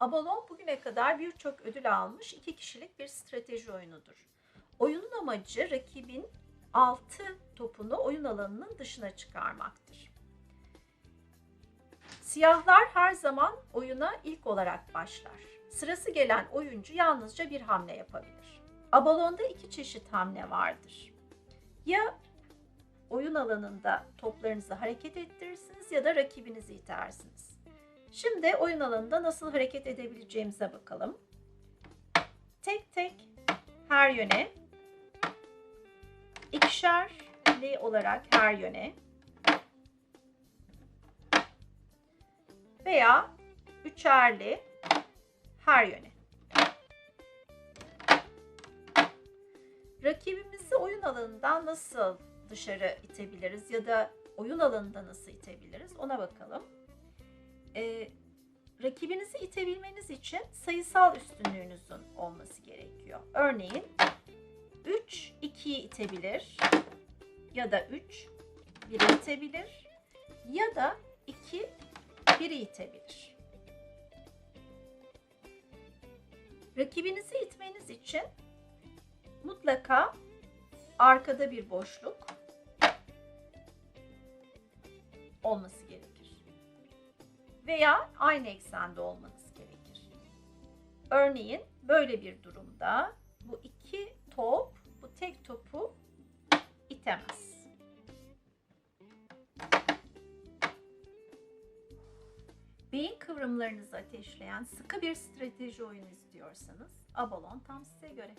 Abalon bugüne kadar birçok ödül almış iki kişilik bir strateji oyunudur. Oyunun amacı rakibin 6 topunu oyun alanının dışına çıkarmaktır. Siyahlar her zaman oyuna ilk olarak başlar. Sırası gelen oyuncu yalnızca bir hamle yapabilir. Abalon'da iki çeşit hamle vardır. Ya oyun alanında toplarınızı hareket ettirirsiniz ya da rakibinizi itersiniz. Şimdi oyun alanında nasıl hareket edebileceğimize bakalım. Tek tek her yöne, ikişerli olarak her yöne veya üçerli her yöne. Rakibimizi oyun alanından nasıl dışarı itebiliriz ya da oyun alanında nasıl itebiliriz ona bakalım. Ee, rakibinizi itebilmeniz için sayısal üstünlüğünüzün olması gerekiyor. Örneğin 3 2'yi itebilir ya da 3 1'i itebilir ya da 2 1'i itebilir. Rakibinizi itmeniz için mutlaka arkada bir boşluk olması. Veya aynı eksende olmanız gerekir. Örneğin böyle bir durumda bu iki top bu tek topu itemez. Beyin kıvrımlarınızı ateşleyen sıkı bir strateji oyunu istiyorsanız Abalon tam size göre.